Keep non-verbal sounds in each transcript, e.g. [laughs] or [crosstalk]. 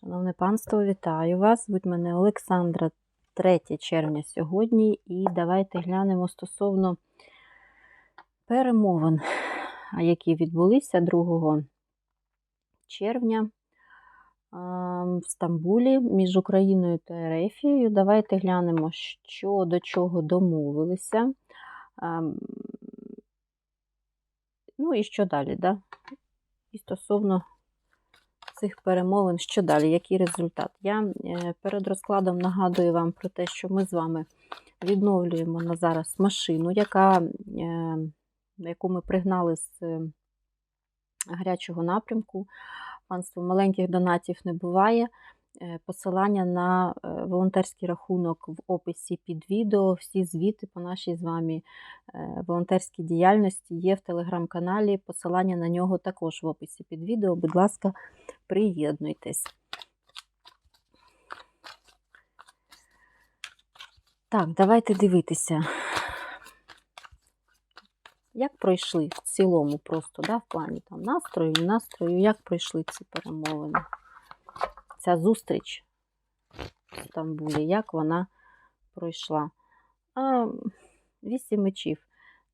Шановне панство, вітаю вас. Звуть мене Олександра 3 червня сьогодні. І давайте глянемо стосовно перемовин, які відбулися 2 червня в Стамбулі між Україною та Ерефією. Давайте глянемо, що до чого домовилися. Ну і що далі, да? І стосовно цих перемовин, що далі, який результат? Я е, перед розкладом нагадую вам про те, що ми з вами відновлюємо на зараз машину, яка, е, яку ми пригнали з е, гарячого напрямку. Панство маленьких донатів не буває. Посилання на волонтерський рахунок в описі під відео. Всі звіти по нашій з вами волонтерській діяльності є в телеграм-каналі. Посилання на нього також в описі під відео. Будь ласка, приєднуйтесь. Так, давайте дивитися, як пройшли в цілому просто, да, в плані там настрою, настрою, як пройшли ці перемовини. Ця зустріч в Стамбулі, як вона пройшла. А, Вісім мечів.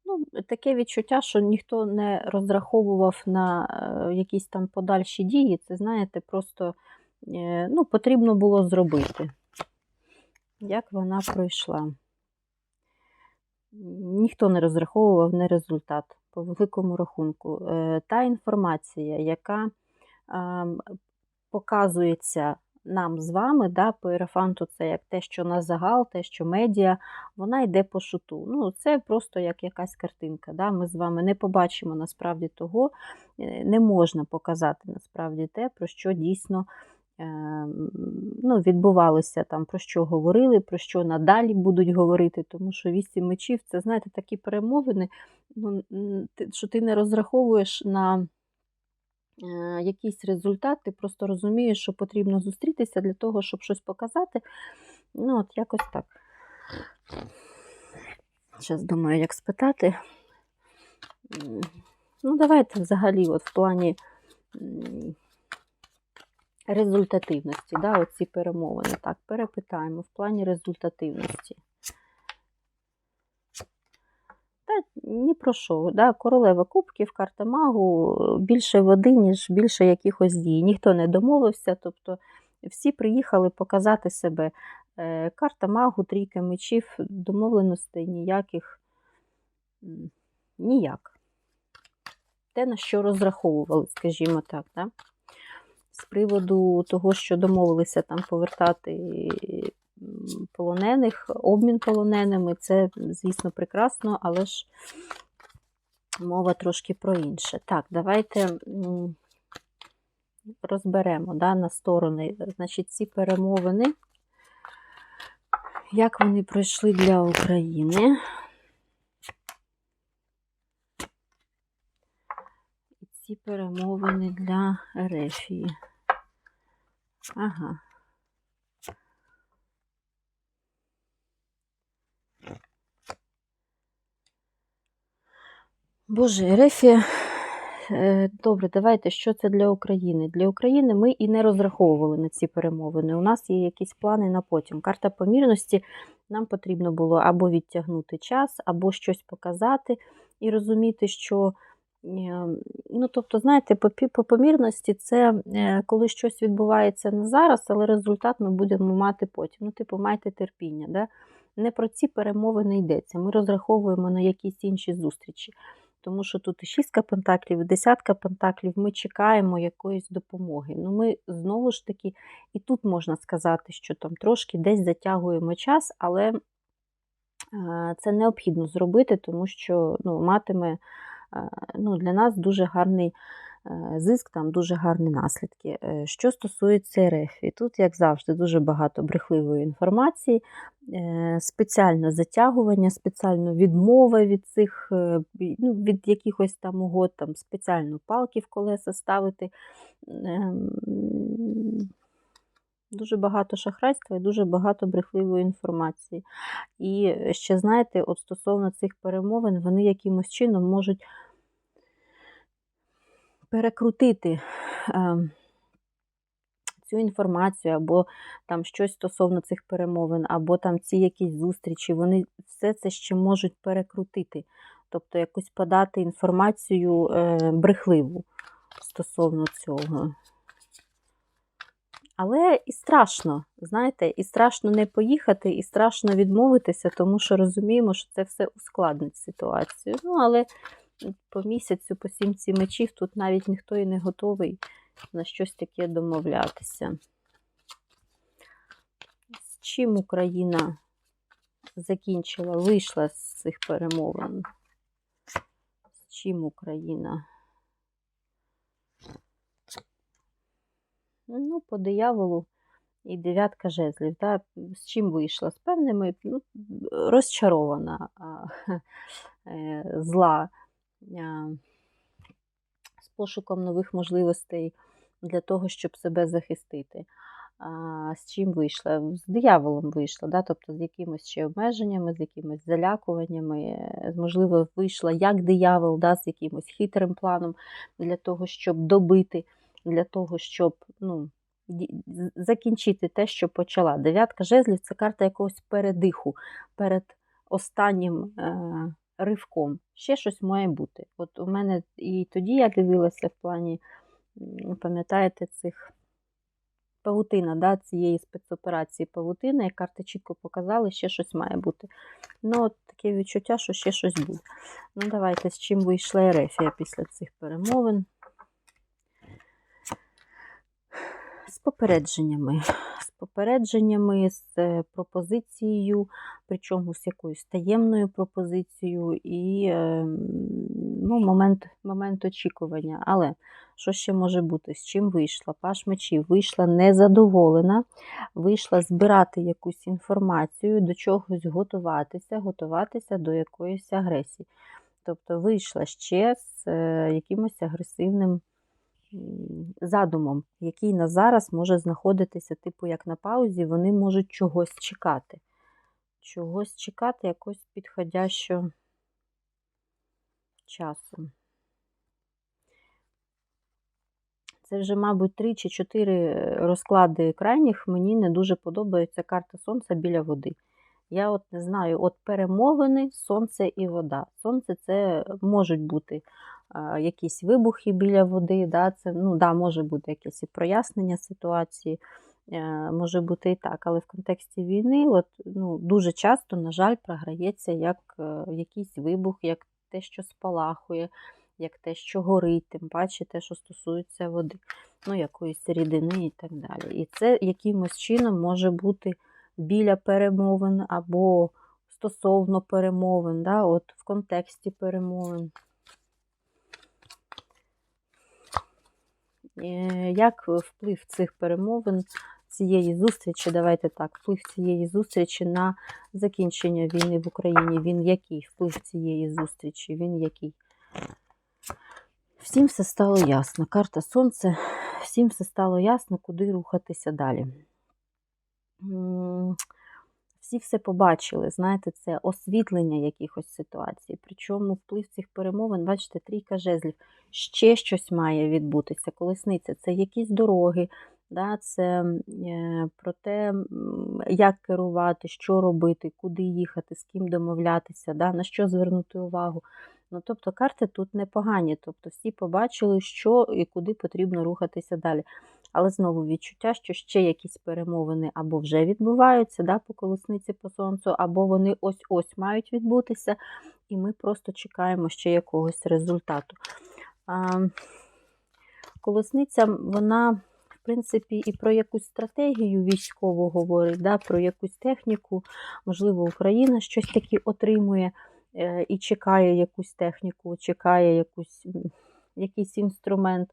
Ну, Таке відчуття, що ніхто не розраховував на е, якісь там подальші дії. Це, знаєте, просто е, ну, потрібно було зробити. Як вона пройшла? Ніхто не розраховував на результат по великому рахунку. Е, та інформація, яка показується нам з вами, да, по ерафанту, це як те, що на загал, те, що медіа, вона йде по шуту. Ну, Це просто як якась картинка. Да? Ми з вами не побачимо насправді того, е, не можна показати насправді те, про що дійсно е, ну, відбувалося, там, про що говорили, про що надалі будуть говорити, тому що вісім мечів це, знаєте, такі перемовини, ну, що ти не розраховуєш на. Е, якийсь результат, ти просто розумієш, що потрібно зустрітися для того, щоб щось показати. Ну, от якось так. Зараз думаю, як спитати. Ну, давайте взагалі, от в плані результативності, да, оці перемовини. Так, перепитаємо в плані результативності. Ні про що. Да? Королева кубків, карта магу, більше води, ніж більше якихось дій. Ніхто не домовився, тобто всі приїхали показати себе. Е, карта магу, трійка мечів, домовленостей ніяких ніяк. Те, на що розраховували, скажімо так. Да? З приводу того, що домовилися там повертати полонених, обмін полоненими. Це, звісно, прекрасно, але ж мова трошки про інше. Так, давайте розберемо да, на сторони значить, ці перемовини, як вони пройшли для України. Ці перемовини для Ерефії. Ага. Боже, Ерефія. Е, добре, давайте, що це для України? Для України ми і не розраховували на ці перемовини. У нас є якісь плани на потім. Карта помірності нам потрібно було або відтягнути час, або щось показати і розуміти, що, е, ну, тобто, знаєте, по помірності це е, коли щось відбувається не зараз, але результат ми будемо мати потім. Ну, типу, майте терпіння. Да? Не про ці перемовини йдеться. Ми розраховуємо на якісь інші зустрічі тому що тут і шістка пентаклів, і десятка пентаклів, ми чекаємо якоїсь допомоги. Ну, Ми знову ж таки, і тут можна сказати, що там трошки десь затягуємо час, але це необхідно зробити, тому що ну, матиме ну, для нас дуже гарний. Е, зиск, там дуже гарні наслідки. Е, що стосується РФ, тут, як завжди, дуже багато брехливої інформації, е, спеціальне затягування, спеціально відмова від цих, ну, від якихось там угод, там спеціально палки в колеса ставити. Ем, дуже багато шахрайства і дуже багато брехливої інформації. І ще, знаєте, от стосовно цих перемовин, вони якимось чином можуть перекрутити ем, цю інформацію, або там щось стосовно цих перемовин, або там ці якісь зустрічі, вони все це ще можуть перекрутити. Тобто якусь подати інформацію е, брехливу стосовно цього. Але і страшно, знаєте, і страшно не поїхати, і страшно відмовитися, тому що розуміємо, що це все ускладнить ситуацію. Ну, але по місяцю, по сімці мечів, тут навіть ніхто і не готовий на щось таке домовлятися. З чим Україна закінчила, вийшла з цих перемовин? З чим Україна? Ну, по дияволу і дев'ятка жезлів. Да? З чим вийшла? З певними ну, розчарована, [laughs] е, зла, з пошуком нових можливостей для того, щоб себе захистити. З чим вийшла? З дияволом вийшла, да? тобто з якимось ще обмеженнями, з якимось залякуваннями, е, можливо, вийшла як диявол, да? з якимось хитрим планом для того, щоб добити для того, щоб ну, закінчити те, що почала. Дев'ятка жезлів це карта якогось передиху перед останнім е, ривком. Ще щось має бути. От у мене і тоді я дивилася в плані, пам'ятаєте, цих павутина, да, цієї спецоперації павутина, і карти чітко показали, ще щось має бути. Ну, от таке відчуття, що ще щось буде. Ну, давайте з чим вийшла Ерефія після цих перемовин. з попередженнями, попередженнями, з е, пропозицією, причому з якоюсь таємною пропозицією і ем, ну, момент момент очікування. Але що ще може бути? З чим вийшла? Паш мечів вийшла незадоволена, вийшла збирати якусь інформацію, до чогось готуватися, готуватися до якоїсь агресії. Тобто вийшла ще з е, якимось агресивним задумом, який на зараз може знаходитися, типу, як на паузі, вони можуть чогось чекати. Чогось чекати якось підходящого часу. Це вже, мабуть, три чи чотири розклади крайніх. Мені не дуже подобається карта Сонця біля води. Я от не знаю, от перемовини, сонце і вода. Сонце це можуть бути якісь вибухи біля води. Да, це ну, да, може бути якесь і прояснення ситуації, е, може бути і так, але в контексті війни от, ну, дуже часто, на жаль, програється як е, якийсь вибух, як те, що спалахує, як те, що горить, тим паче те, що стосується води, ну, якоїсь рідини і так далі. І це якимось чином може бути біля перемовин або стосовно перемовин, да, от в контексті перемовин. Як вплив цих перемовин, цієї зустрічі, давайте так, вплив цієї зустрічі на закінчення війни в Україні, він який? Вплив цієї зустрічі, він який? Всім все стало ясно. Карта Сонце, всім все стало ясно, куди рухатися далі всі все побачили. Знаєте, це освітлення якихось ситуацій. Причому вплив цих перемовин, бачите, трійка жезлів, ще щось має відбутися. Колесниця це якісь дороги, да, це е, про те, як керувати, що робити, куди їхати, з ким домовлятися, да, на що звернути увагу. Ну, Тобто карти тут непогані, тобто всі побачили, що і куди потрібно рухатися далі. Але знову відчуття, що ще якісь перемовини або вже відбуваються да, по колесниці по сонцю, або вони ось-ось мають відбутися, і ми просто чекаємо ще якогось результату. А, Колесниця, вона, в принципі, і про якусь стратегію військову говорить, да, про якусь техніку, можливо, Україна щось таке отримує е, і чекає якусь техніку, чекає якусь, якийсь інструмент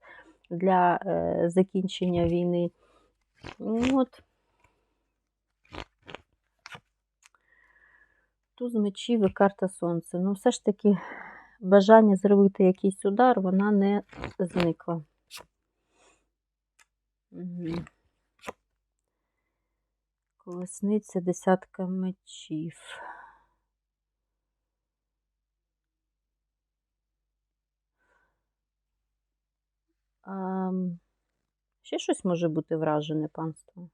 для е, закінчення війни. Ну, от. Туз мечів і карта сонця. Ну, все ж таки, бажання зробити якийсь удар, вона не зникла. Колесниця десятка мечів. Ще щось може бути вражене панство.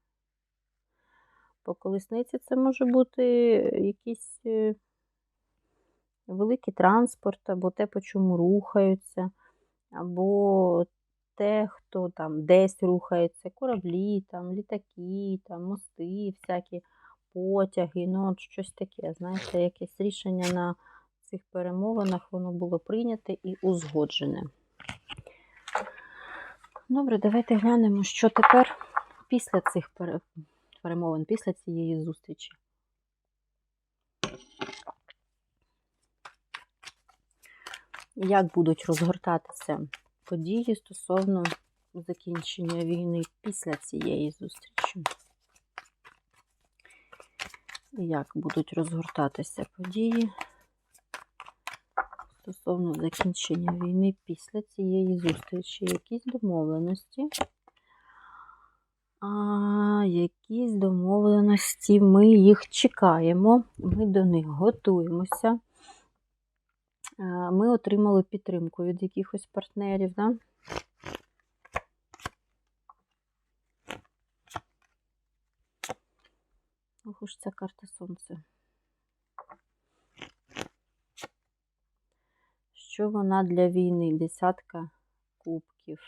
По колесниці це може бути якийсь е, великий транспорт, або те, по чому рухаються, або те, хто там десь рухається, кораблі, там, літаки, там, мости, всякі потяги, ну от щось таке. Знаєте, якесь рішення на цих перемовинах воно було прийняте і узгоджене. Добре, давайте глянемо, що тепер після цих перемовин, після цієї зустрічі. Як будуть розгортатися події стосовно закінчення війни після цієї зустрічі? Як будуть розгортатися події стосовно закінчення війни після цієї зустрічі? Якісь домовленості? А, якісь домовленості, ми їх чекаємо, ми до них готуємося. Ми отримали підтримку від якихось партнерів. Да? Ох уж ця карта сонця. Що вона для війни? Десятка кубків.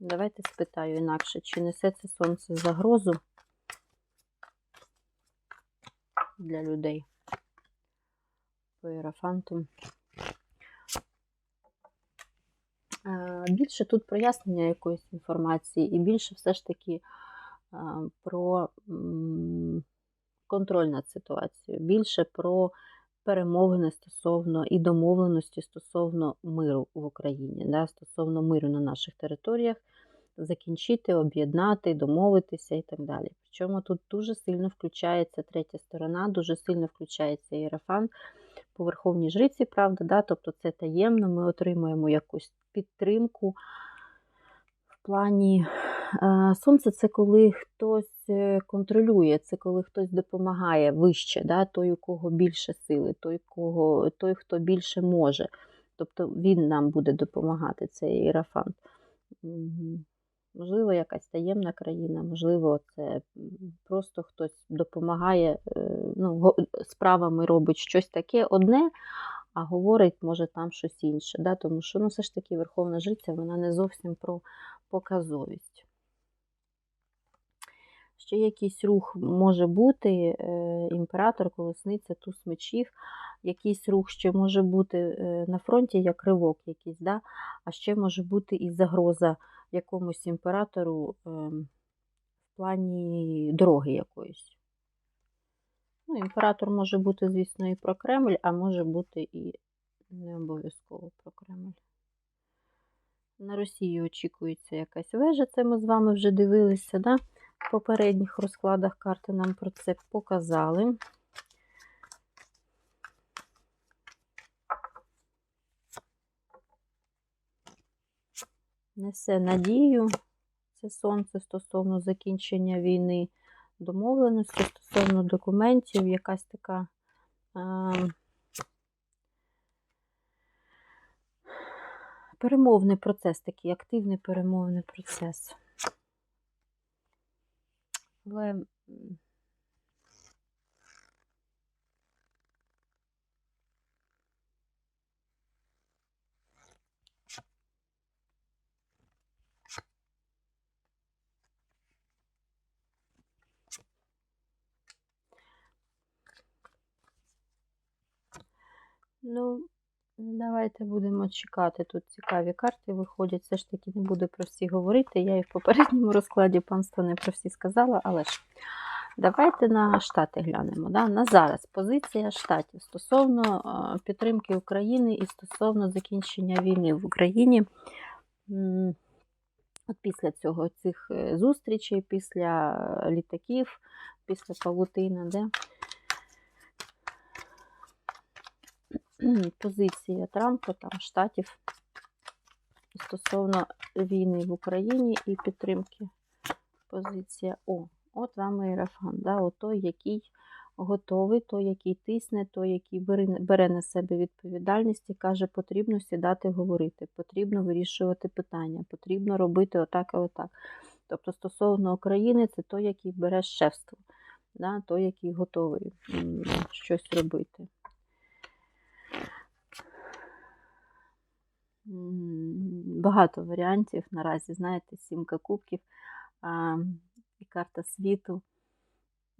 Давайте спитаю інакше, чи несе це сонце загрозу для людей по іерофанту. Е, Більше тут прояснення якоїсь інформації, і більше все ж таки е, про контроль над ситуацією, більше про перемовини стосовно і домовленості стосовно миру в Україні, да, стосовно миру на наших територіях, закінчити, об'єднати, домовитися і так далі. Причому тут дуже сильно включається третя сторона, дуже сильно включається іерофант по верховній жриці, правда, да? тобто це таємно, ми отримуємо якусь підтримку. В плані е, сонце це коли хтось контролює, це коли хтось допомагає вище, да? той, у кого більше сили, той, кого, той, хто більше може. Тобто він нам буде допомагати, цей іерофант. Мгм. Можливо, якась таємна країна, можливо, це просто хтось допомагає, е, ну, справами робить щось таке одне, а говорить, може, там щось інше. Да? Тому що ну, все ж таки Верховна Жриця, вона не зовсім про показовість. Ще якийсь рух може бути, е, імператор, колесниця, туз мечів, якийсь рух ще може бути е, на фронті, як ривок якийсь, да? а ще може бути і загроза якомусь імператору е, в плані дороги якоїсь. Ну, імператор може бути, звісно, і про Кремль, а може бути і не обов'язково про Кремль. На Росії очікується якась вежа, це ми з вами вже дивилися. Да? В попередніх розкладах карти нам про це показали. Несе надію це сонце стосовно закінчення війни, домовленості стосовно документів, якась така. е, Перемовний процес, такий активний перемовний процес. Але м, Ну, давайте будемо чекати. Тут цікаві карти виходять. Все ж таки не буду про всі говорити. Я і в попередньому розкладі панства не про всі сказала, але ж давайте на штати глянемо. Да? На зараз позиція штатів стосовно е, підтримки України і стосовно закінчення війни в Україні. От після цього цих е, зустрічей, після е, літаків, після павутина, де позиція Трампа, там штатів стосовно війни в Україні і підтримки. Позиція О, от вам іерофан, да, от той, який готовий, той, який тисне, той, який бере на себе відповідальність і каже, потрібно сідати говорити, потрібно вирішувати питання, потрібно робити отак і отак. Тобто, стосовно України, це той, який бере шефство, да, той, який готовий щось робити. Багато варіантів наразі, знаєте, сімка кубків а, і карта світу.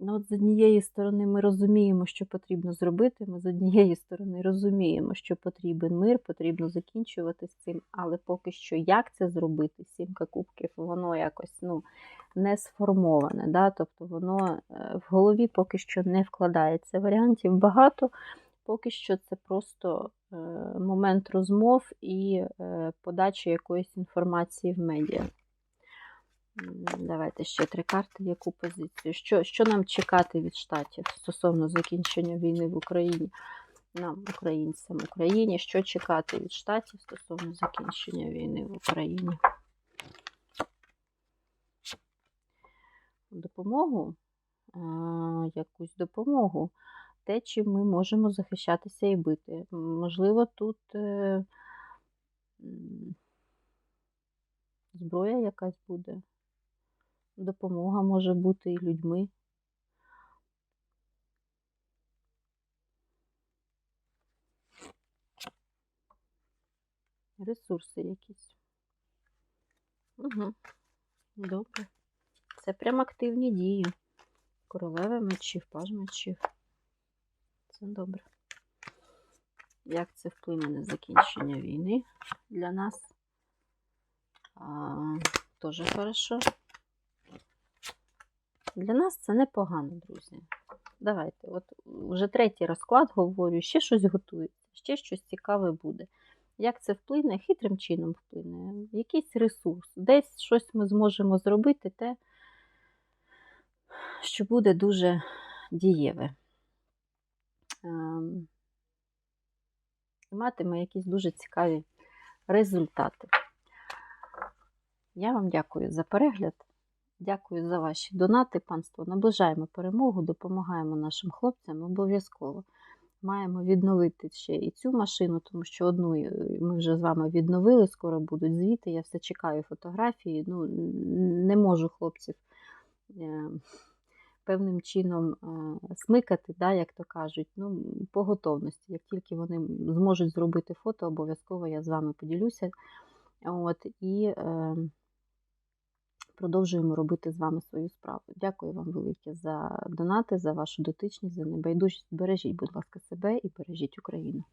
Ну, от з однієї сторони, ми розуміємо, що потрібно зробити. Ми з однієї сторони розуміємо, що потрібен мир, потрібно закінчувати з цим, але поки що як це зробити, сімка кубків, воно якось ну, не сформоване. Да? Тобто воно е, в голові поки що не вкладається. Варіантів багато, поки що це просто момент розмов і е, подача якоїсь інформації в медіа. Давайте ще три карти, яку позицію. Що, що нам чекати від штатів стосовно закінчення війни в Україні? Нам, українцям, Україні, що чекати від штатів стосовно закінчення війни в Україні? Допомогу, а, якусь допомогу, те, чим ми можемо захищатися і бити. Можливо, тут е, зброя якась буде. Допомога може бути і людьми. Ресурси якісь. Угу. Добре. Це прям активні дії. Королева мечів, паж мечів. Це добре. Як це вплине на закінчення війни для нас? А, Тоже хорошо. Для нас це непогано, друзі. Давайте, от вже третій розклад говорю, ще щось готується, ще щось цікаве буде. Як це вплине? Хитрим чином вплине. Якийсь ресурс. Десь щось ми зможемо зробити, те, що буде дуже дієве. Ем, і матиме якісь дуже цікаві результати. Я вам дякую за перегляд. Дякую за ваші донати, панство. Наближаємо перемогу, допомагаємо нашим хлопцям обов'язково. Маємо відновити ще і цю машину, тому що одну е, ми вже з вами відновили, скоро будуть звіти. Я все чекаю фотографії. Ну, не можу хлопців е, певним чином е, смикати, да, як то кажуть, ну, по готовності. Як тільки вони зможуть зробити фото, обов'язково я з вами поділюся. От, і е, продовжуємо робити з вами свою справу. Дякую вам велике за донати, за вашу дотичність, за небайдужість. Бережіть, будь ласка, себе і бережіть Україну.